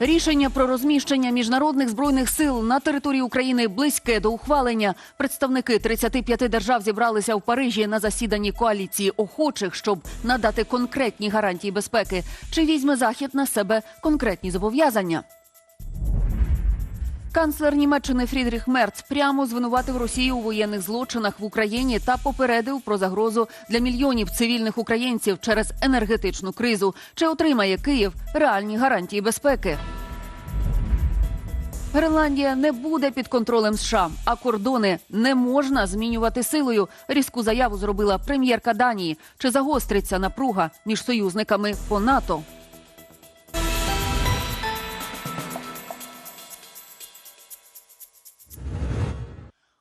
Рішення про розміщення міжнародних збройних сил на території України близьке до ухвалення. Представники 35 держав зібралися в Парижі на засіданні коаліції охочих, щоб надати конкретні гарантії безпеки. Чи візьме захід на себе конкретні зобов'язання? Канцлер Німеччини Фрідріх Мерц прямо звинуватив Росію у воєнних злочинах в Україні та попередив про загрозу для мільйонів цивільних українців через енергетичну кризу. Чи отримає Київ реальні гарантії безпеки? Гренландія не буде під контролем США, а кордони не можна змінювати силою. Різку заяву зробила прем'єрка Данії. Чи загостриться напруга між союзниками по НАТО?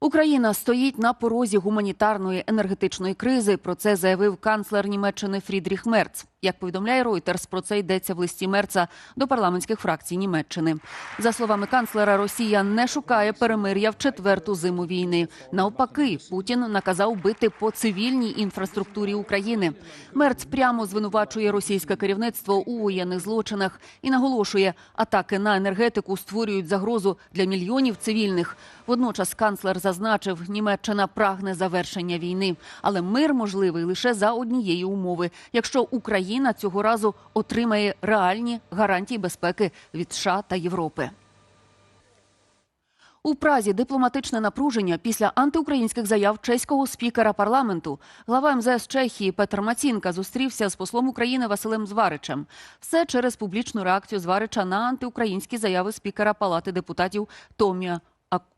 Україна стоїть на порозі гуманітарної енергетичної кризи. Про це заявив канцлер Німеччини Фрідріх Мерц. Як повідомляє Reuters, про це йдеться в листі Мерца до парламентських фракцій Німеччини. За словами канцлера, Росія не шукає перемир'я в четверту зиму війни. Навпаки, Путін наказав бити по цивільній інфраструктурі України. Мерц прямо звинувачує російське керівництво у воєнних злочинах і наголошує, атаки на енергетику створюють загрозу для мільйонів цивільних. Водночас канцлер зазначив, Німеччина прагне завершення війни, але мир можливий лише за однієї умови, якщо Україна цього разу отримає реальні гарантії безпеки від США та Європи. У Празі дипломатичне напруження після антиукраїнських заяв чеського спікера парламенту. Глава МЗС Чехії Петр Мацінка зустрівся з послом України Василем Зваричем. Все через публічну реакцію Зварича на антиукраїнські заяви спікера Палати депутатів Томія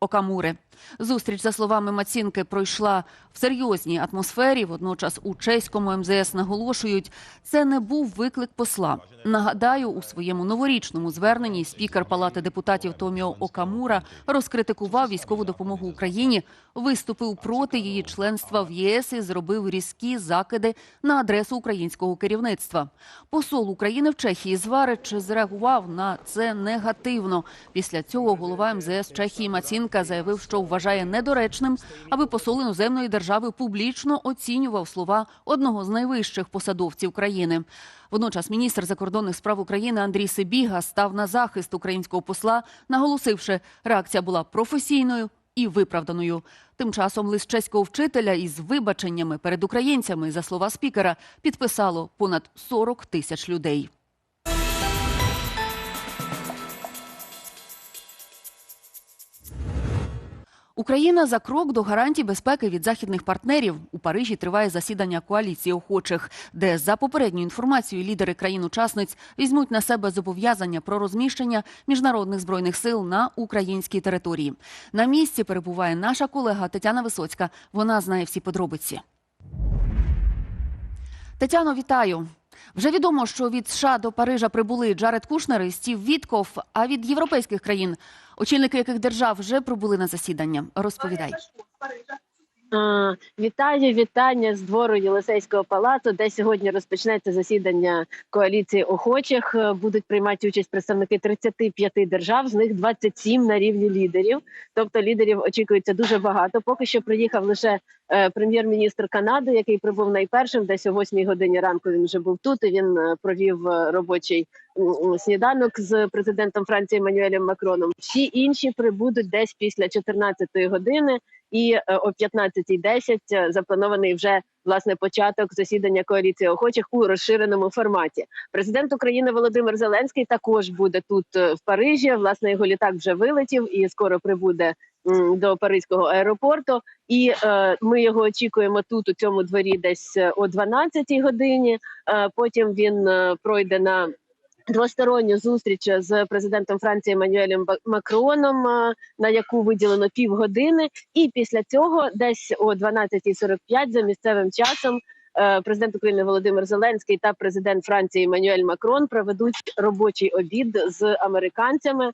Окамури. Зустріч, за словами Мацінки, пройшла в серйозній атмосфері. Водночас у чеському МЗС наголошують, це не був виклик посла. Нагадаю, у своєму новорічному зверненні спікер Палати депутатів Томіо Окамура розкритикував військову допомогу Україні, виступив проти її членства в ЄС і зробив різкі закиди на адресу українського керівництва. Посол України в Чехії Зварич зреагував на це негативно. Після цього голова МЗС Чехії Мацінка заявив, що вважає недоречним, аби посол іноземної держави публічно оцінював слова одного з найвищих посадовців країни. Водночас міністр закордонних справ України Андрій Сибіга став на захист українського посла, наголосивши, реакція була професійною і виправданою. Тим часом лист чеського вчителя із вибаченнями перед українцями, за слова спікера, підписало понад 40 тисяч людей. Україна за крок до гарантій безпеки від західних партнерів. У Парижі триває засідання коаліції охочих, де за попередньою інформацією лідери країн-учасниць візьмуть на себе зобов'язання про розміщення міжнародних збройних сил на українській території. На місці перебуває наша колега Тетяна Висоцька. Вона знає всі подробиці. Тетяно, вітаю. Вже відомо, що від США до Парижа прибули Джаред Кушнер і Стів Вітков, а від європейських країн, очільники яких держав вже прибули на засідання. Розповідай. Вітаю, вітання з двору Єлисейського палацу, де сьогодні розпочнеться засідання коаліції охочих. Е, Будуть приймати участь представники 35 держав, з них 27 на рівні лідерів. Тобто лідерів очікується дуже багато. Поки що приїхав лише е, прем'єр-міністр Канади, який прибув найпершим. Десь о 8 годині ранку він вже був тут. і Він е, провів робочий сніданок з президентом Франції Еммануелем Макроном. Всі інші прибудуть десь після 14 години і е, о 15.10 е, запланований вже власне початок засідання коаліції охочих у розширеному форматі. Президент України Володимир Зеленський також буде тут е, в Парижі. Власне, його літак вже вилетів і скоро прибуде до Паризького аеропорту. І е, ми його очікуємо тут у цьому дворі десь о 12 годині. Е, потім він пройде на двосторонню зустріч з президентом Франції Еммануелем Макроном, е, на яку виділено півгодини. І після цього, десь о 12.45 за місцевим часом. е, Президент України Володимир Зеленський та президент Франції Еммануель Макрон проведуть робочий обід з американцями,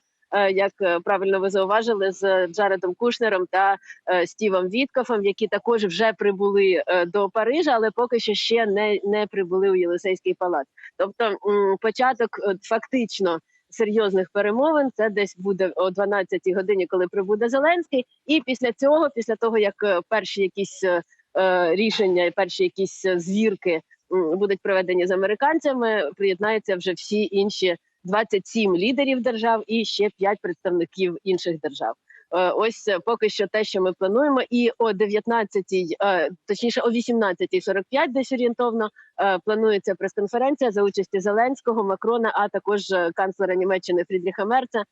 як е, правильно ви зауважили, з Джаредом Кушнером та е, Стівом Віткофом, які також вже прибули е, до Парижа, але поки що ще не, не прибули у Єлисейський палац. Тобто початок е, фактично серйозних перемовин це десь буде о 12-й годині, коли прибуде Зеленський. І після цього, після того як е, перші якісь е, е, рішення, перші якісь е, звірки будуть проведені з американцями, приєднаються вже всі інші 27 лідерів держав і ще 5 представників інших держав. Е, Ось е, поки що те, що ми плануємо, і о 19-й, е, точніше о 18.45 десь орієнтовно планується прес-конференція за участі Зеленського, Макрона, а також канцлера Німеччини Фрідріха Мерца,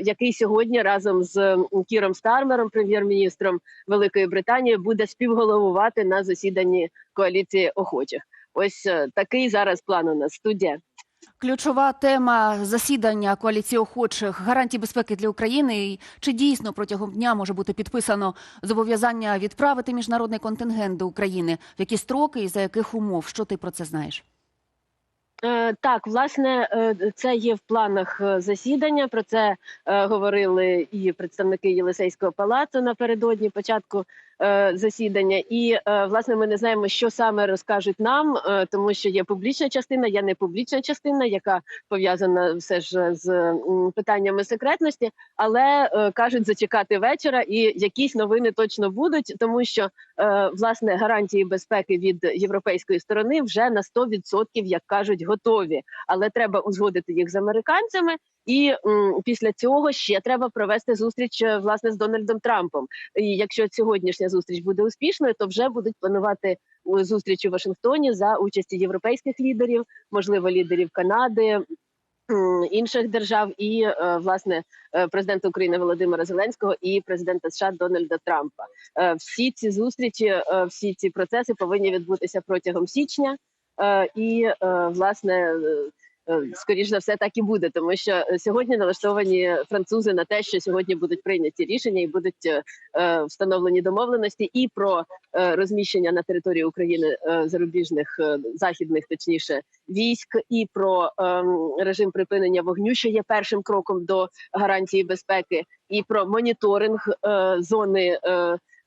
який сьогодні разом з Кіром Стармером, прем'єр-міністром Великої Британії, буде співголовувати на засіданні коаліції охочих. Ось такий зараз план у нас студія. Ключова тема засідання коаліції охочих гарантій безпеки для України. І Чи дійсно протягом дня може бути підписано зобов'язання відправити міжнародний контингент до України? В які строки і за яких умов? Що ти про це знаєш? Е, Так, власне, е, це є в планах е, засідання. Про це говорили і представники Єлисейського палацу напередодні початку засідання. І е, власне ми не знаємо, що саме розкажуть нам, е, тому що є публічна частина, є непублічна частина, яка пов'язана все ж з питаннями секретності. Але е, кажуть зачекати вечора, і якісь новини точно будуть, тому що е, власне гарантії безпеки від європейської сторони вже на 100%, як кажуть, готові. Але треба узгодити їх з американцями. І м, після цього ще треба провести зустріч е, власне з Дональдом Трампом. І якщо сьогоднішня зустріч буде успішною, то вже будуть планувати е, зустріч у Вашингтоні за участі європейських лідерів, можливо, лідерів Канади. Інших держав і е, власне президента України Володимира Зеленського і президента США Дональда Трампа. Всі ці зустрічі, всі ці процеси повинні відбутися протягом січня, і власне. Е, Скоріш за все, так і буде, тому що е, сьогодні налаштовані французи на те, що сьогодні будуть прийняті рішення і будуть е, встановлені домовленості і про розміщення на території України зарубіжних західних, точніше, військ, і про ем, режим припинення вогню, що є першим кроком до гарантії безпеки, і про моніторинг зони.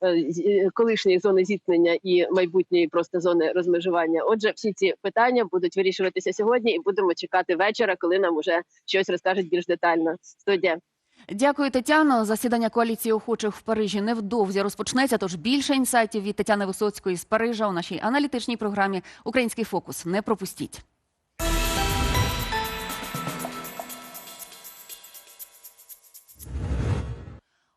Е, е, колишньої зони зіткнення і майбутньої просто зони розмежування. Отже, всі ці питання будуть вирішуватися сьогодні, і будемо чекати вечора, коли нам уже щось розкажуть більш детально. Студія. Дякую, Тетяно. Засідання коаліції охочих в Парижі невдовзі розпочнеться. Тож більше інсайтів від Тетяни Висоцької з Парижа у нашій аналітичній програмі Український фокус. Не пропустіть.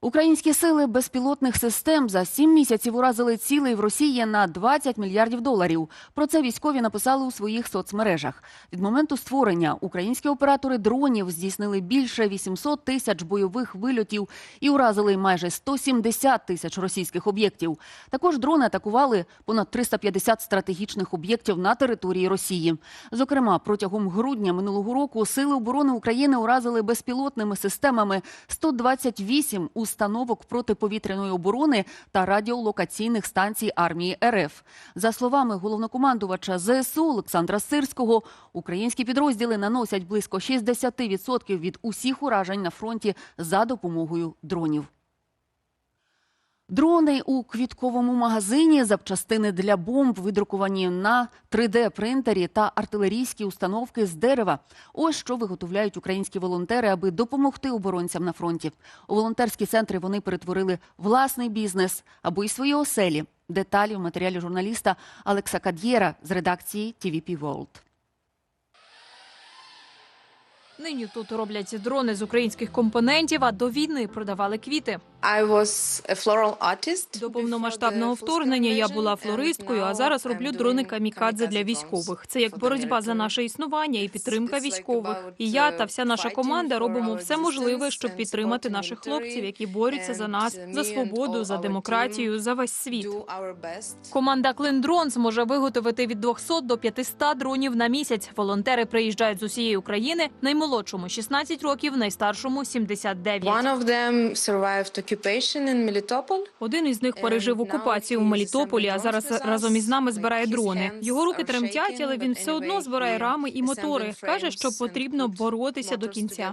Українські сили безпілотних систем за сім місяців уразили цілий в Росії на 20 мільярдів доларів. Про це військові написали у своїх соцмережах. Від моменту створення українські оператори дронів здійснили більше 800 тисяч бойових вильотів і уразили майже 170 тисяч російських об'єктів. Також дрони атакували понад 350 стратегічних об'єктів на території Росії. Зокрема, протягом грудня минулого року сили оборони України уразили безпілотними системами 128 установок протиповітряної оборони та радіолокаційних станцій армії РФ. За словами головнокомандувача ЗСУ Олександра Сирського, українські підрозділи наносять близько 60% від усіх уражень на фронті за допомогою дронів. Дрони у квітковому магазині, запчастини для бомб, видруковані на 3D-принтері та артилерійські установки з дерева. Ось що виготовляють українські волонтери, аби допомогти оборонцям на фронті. У волонтерські центри вони перетворили власний бізнес або й свої оселі. Деталі в матеріалі журналіста Алекса Кад'єра з редакції TVP World. Нині тут роблять дрони з українських компонентів, а до війни продавали квіти. I was a floral artist. До повномасштабного вторгнення я була флористкою, а зараз роблю дрони камікадзе для військових. Це як боротьба за наше існування і підтримка військових. І я та вся наша команда робимо все можливе, щоб підтримати наших хлопців, які борються за нас, за свободу, за демократію, за весь світ. Команда Клиндрон зможе виготовити від 200 до 500 дронів на місяць. Волонтери приїжджають з усієї України. Наймолодшому 16 років, найстаршому 79. One of them survived occupation in Melitopol. Один із них пережив окупацію в Мелітополі, а зараз разом із нами збирає дрони. Його руки тремтять, але він все одно збирає рами і мотори. каже, що потрібно боротися до кінця.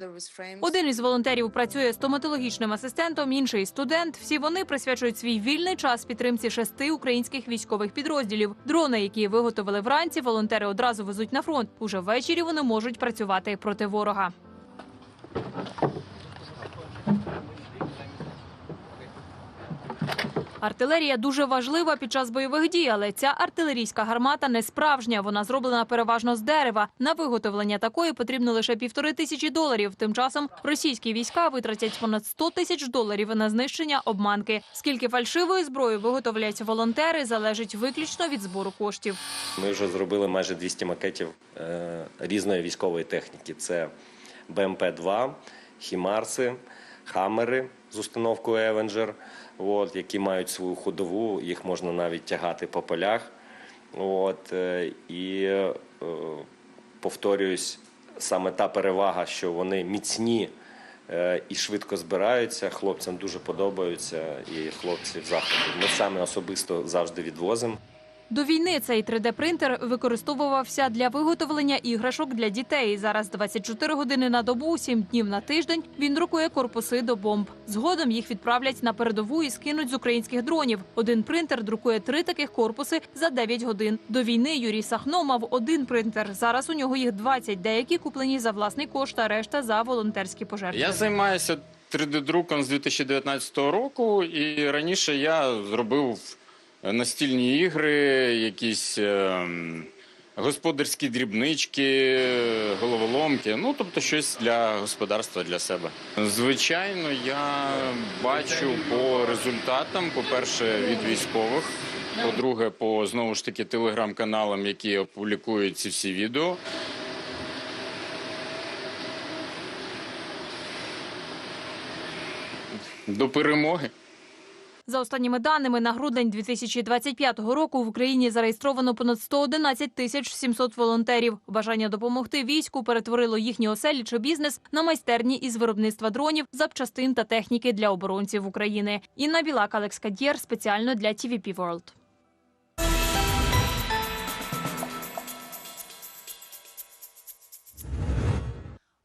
Один із волонтерів працює стоматологічним асистентом, інший студент. Всі вони присвячують свій вільний час підтримці шести українських військових підрозділів. Дрони, які виготовили вранці, волонтери одразу везуть на фронт. Уже ввечері вони можуть працювати проти ворога. ворога. Артилерія дуже важлива під час бойових дій, але ця артилерійська гармата не справжня. Вона зроблена переважно з дерева. На виготовлення такої потрібно лише півтори тисячі доларів. Тим часом російські війська витратять понад 100 тисяч доларів на знищення обманки. Скільки фальшивої зброї виготовлять волонтери, залежить виключно від збору коштів. Ми вже зробили майже 200 макетів е, різної військової техніки. Це БМП-2, Хімарси, Хаммери з установкою Евенджер, от, які мають свою ходову, їх можна навіть тягати по полях. От, е, і е, повторююсь, саме та перевага, що вони міцні е, і швидко збираються. Хлопцям дуже подобаються, і хлопці в захваті. Ми саме особисто завжди відвозимо. До війни цей 3D-принтер використовувався для виготовлення іграшок для дітей. Зараз 24 години на добу, 7 днів на тиждень він друкує корпуси до бомб. Згодом їх відправлять на передову і скинуть з українських дронів. Один принтер друкує три таких корпуси за 9 годин. До війни Юрій Сахно мав один принтер. Зараз у нього їх 20, деякі куплені за власний кошт, а решта за волонтерські пожертви. Я займаюся 3D-друком з 2019 року, і раніше я зробив настільні ігри, якісь ем, господарські дрібнички, головоломки. Ну, тобто щось для господарства, для себе. Звичайно, я бачу по результатам, по-перше, від військових. По-друге, по знову ж таки телеграм-каналам, які опублікують ці всі відео. До перемоги. За останніми даними на грудень 2025 року в Україні зареєстровано понад 111 тисяч 700 волонтерів. Бажання допомогти війську перетворило їхні оселі чи бізнес на майстерні із виробництва дронів, запчастин та техніки для оборонців України. Інна Білак, Алекс Кадєр спеціально для TVP World.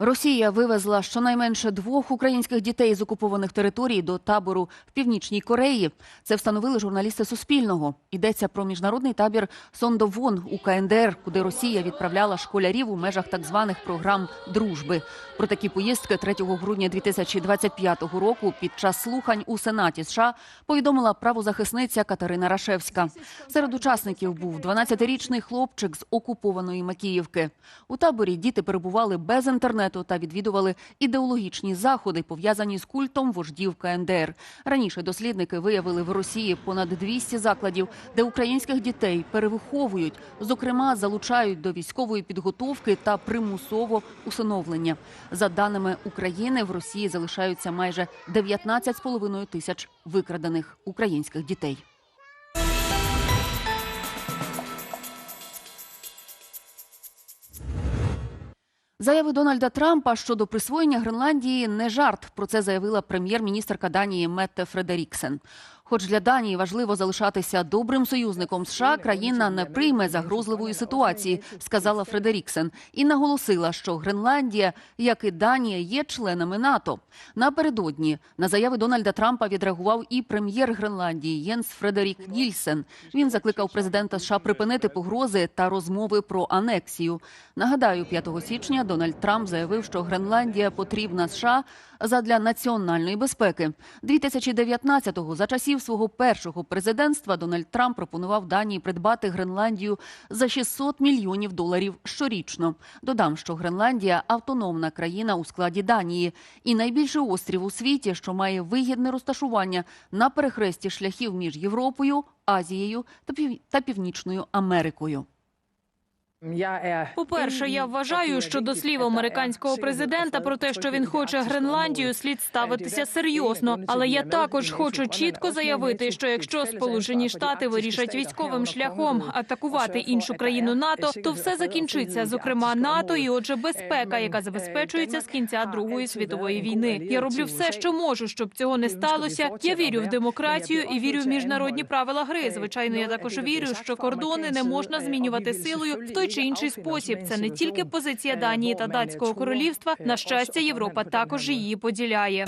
Росія вивезла щонайменше двох українських дітей з окупованих територій до табору в північній Кореї. Це встановили журналісти Суспільного. Йдеться про міжнародний табір Сондовон у КНДР, куди Росія відправляла школярів у межах так званих програм дружби. Про такі поїздки 3 грудня 2025 року під час слухань у Сенаті США повідомила правозахисниця Катерина Рашевська. Серед учасників був 12-річний хлопчик з окупованої Макіївки. У таборі діти перебували без інтернету та відвідували ідеологічні заходи, пов'язані з культом вождів КНДР. Раніше дослідники виявили в Росії понад 200 закладів, де українських дітей перевиховують, зокрема залучають до військової підготовки та примусово усиновлення. За даними України, в Росії залишаються майже 19,5 тисяч викрадених українських дітей. Заяви Дональда Трампа щодо присвоєння Гренландії не жарт. Про це заявила прем'єр-міністрка Данії Метте Фредеріксен. Хоч для Данії важливо залишатися добрим союзником США, країна не прийме загрозливої ситуації, сказала Фредеріксен, і наголосила, що Гренландія, як і Данія, є членами НАТО. Напередодні на заяви Дональда Трампа відреагував і прем'єр Гренландії Єнс Фредерік Нільсен. Він закликав президента США припинити погрози та розмови про анексію. Нагадаю, 5 січня Дональд Трамп заявив, що Гренландія потрібна США задля національної безпеки. 2019-го за часів свого першого президентства Дональд Трамп пропонував Данії придбати Гренландію за 600 мільйонів доларів щорічно. Додам, що Гренландія автономна країна у складі Данії і найбільший острів у світі, що має вигідне розташування на перехресті шляхів між Європою, Азією та Пів- Північною Америкою. По-перше, я вважаю, що до слів американського президента про те, що він хоче Гренландію, слід ставитися серйозно. Але я також хочу чітко заявити, що якщо Сполучені Штати вирішать військовим шляхом атакувати іншу країну НАТО, то все закінчиться, зокрема НАТО, і отже, безпека, яка забезпечується з кінця Другої світової війни. Я роблю все, що можу, щоб цього не сталося. Я вірю в демократію і вірю в міжнародні правила гри. Звичайно, я також вірю, що кордони не можна змінювати силою в той чи інший спосіб. Це не тільки позиція Данії та датського королівства. На щастя, Європа також її поділяє.